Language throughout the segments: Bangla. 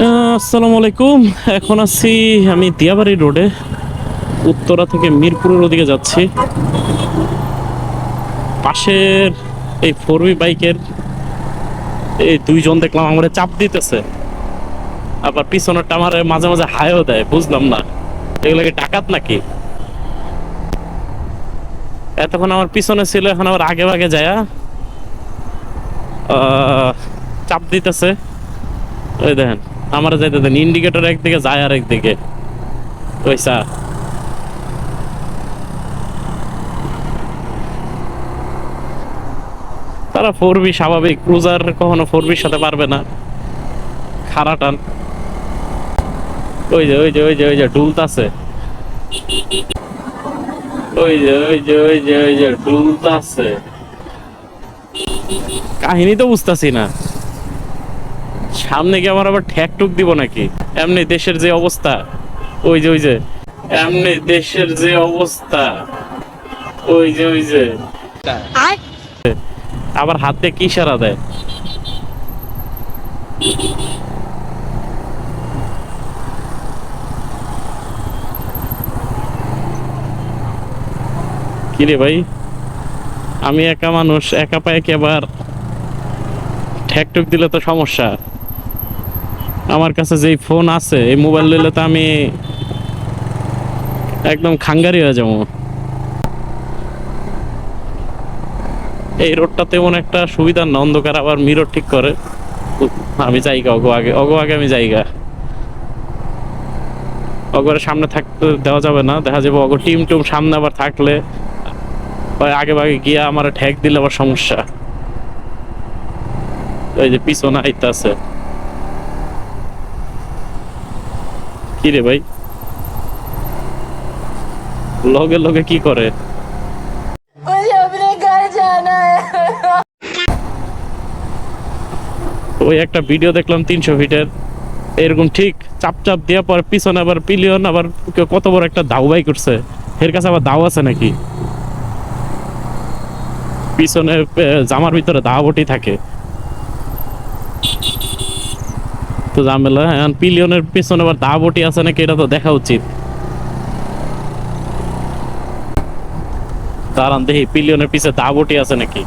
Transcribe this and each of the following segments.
আসসালামু আলাইকুম। এখন আছি আমি দিয়াবাড়ি রোডে, উত্তরা থেকে মিরপুরের ওদিকে যাচ্ছি। পাশের এই ফোর বি বাইকের এই দুইজন দেখলাম আমার চাপ দিতেছে। আবার পিছনেরটা আমার মাঝে মাঝে হায়ও দেয়, বুঝলাম না। এগুলো কি ডাকাত নাকি? এতক্ষণ আমার পিছনে ছিল, এখন আবার আগে আগে যায় চাপ দিতেছে। ওই দেখেন আমার যাইতে দেন। ইন্ডিকেটর একদিকে যায় আর একদিকে পয়সা তারা ফোর বি স্বাভাবিক। ক্রুজার কখনো ফোর বির সাথে পারবে না। খারা টান। ওই যে ওই যে ওই যে ওই যে ডুলতাছে ওই যে ওই যে ওই যে ওই যে ডুলতাছে কাহিনী তো বুঝতাছি না। সামনে কি আমার আবার ঠ্যাক টুক দিব নাকি? এমনি দেশের যে অবস্থা। ওই যে ওই যে। এমনি দেশের যে অবস্থা। ওই যে ওই যে। আবার হাতে কি সারা দেয়? কিরে ভাই? আমি একা মানুষ একা পায়ে কি আবার ঠ্যাকটুক দিলে তো সমস্যা? আমার কাছে যেই ফোন আছে, এই মোবাইল নিলে তো আমি একদম খাঙ্গারি হয়ে যাব। এই রোডটা তেমন একটা সুবিধা না, অন্ধকার, আবার মিরর ঠিক করে। আমি যাইগা অগো আগে অগো আগে আমি যাইগা। অগরের সামনে থাকতে দেওয়া যাবে না, দেখা যাবে অগো টিম টুম সামনে আবার থাকলে আগে ভাগে গিয়া আমার ঠ্যাক দিলে আবার সমস্যা। ওই যে পিছনে আইতাছে। কি কিরে ভাই? লগে লগে কি করে? ওই একটা ভিডিও দেখলাম তিনশো ফিটের। এরকম ঠিক চাপ চাপ দিয়ে পর পিছনে আবার পিলিয়ন আবার কত বড় একটা দাও বাই করছে। এর কাছে আবার দাও আছে নাকি? পিছনে জামার ভিতরে দাও বটি থাকে। তো ঝামেলা এখন পিলিয়নের পিছনে আবার দা বটি আছে নাকি এটা তো দেখা উচিত। কারণ দেখি পিলিয়নের পিছে দা বটি আছে নাকি?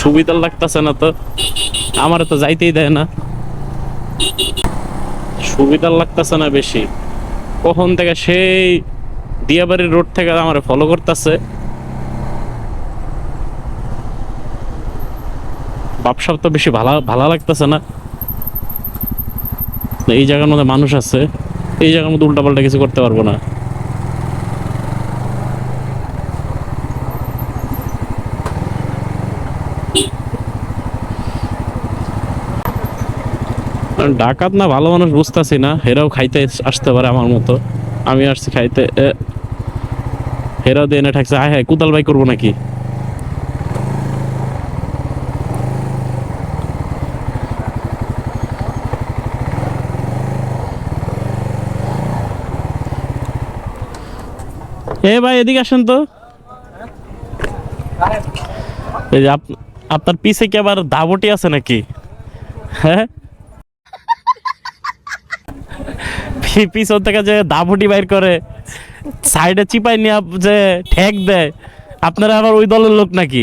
সুবিধা লাগতেছে না তো। আমার তো যাইতেই দেয় না। সুবিধা লাগতেছে না বেশি। কখন থেকে সেই দিয়াবাড়ির রোড থেকে আমার ফলো করতেছে। বাপসাপ তো বেশি ভালো ভালো লাগতেছে না। এই জায়গার মধ্যে মানুষ আছে, এই জায়গার মধ্যে উল্টাপাল্টা কিছু করতে পারব না। ডাকাত না ভালো মানুষ বুঝতেছি না এরাও খাইতে আসতে পারে আমার মতো। আমি আসছি খাইতে হেরাও দিয়ে এনে ঠাকছে। হায় হায় কুতাল বাই করব নাকি? এ ভাই, এদিকে আসেন তো। এই আপনার পিছে কি আবার দাবটি আছে নাকি? হ্যাঁ? পিছন থেকে যে দাবটি বাইর করে, সাইডে চিপাই নিয়ে যে ঠেক দেয়, আপনারা আবার ওই দলের লোক নাকি?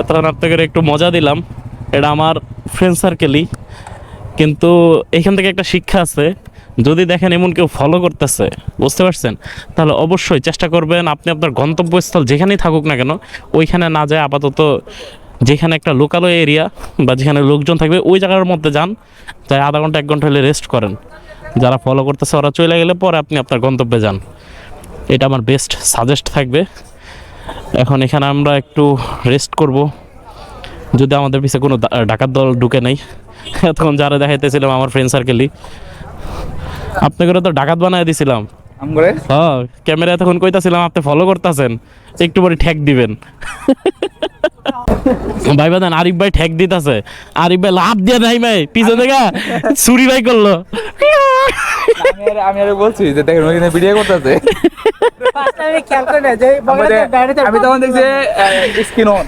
এতক্ষণ আপনাদের একটু মজা দিলাম। এটা আমার ফ্রেন্ড সার্কেলই কিন্তু এখান থেকে একটা শিক্ষা আছে। যদি দেখেন এমন কেউ ফলো করতেছে, বুঝতে পারছেন? তাহলে অবশ্যই চেষ্টা করবেন আপনি আপনার গন্তব্যস্থল যেখানেই থাকুক না কেন, ওইখানে না যায় আপাতত যেখানে একটা লোকালয় এরিয়া বা যেখানে লোকজন থাকবে, ওই জায়গার মধ্যে যান, যাই আধা ঘণ্টা, এক ঘণ্টা হলে রেস্ট করেন। যারা ফলো করতেছে, ওরা চলে গেলে পরে আপনি আপনার গন্তব্যে যান। এটা আমার বেস্ট সাজেস্ট থাকবে। এখন এখানে আমরা একটু রেস্ট করব। যদি আমাদের পিছে কোনো ডাকাত দল ঢুকে নেই, এতক্ষণ যারা দেখাইতেছিলাম আমার ফ্রেন্ড সার্কেলই আপনাকে তো ডাকাত বানায় দিছিলাম। হ্যাঁ ক্যামেরা এতক্ষণ কইতাছিলাম আপনি ফলো করতেছেন একটু পরে ঠেক দিবেন। ভাই বাদান আরিফ ভাই ঠেক দিতেছে। আরিফ ভাই লাভ দিয়ে নাই ভাই পিছনে দেখা চুরি ভাই করল। আমি আর বলছি যে দেখেন ওইখানে ভিডিও করতেছে। আমি তখন দেখছি স্ক্রিন অন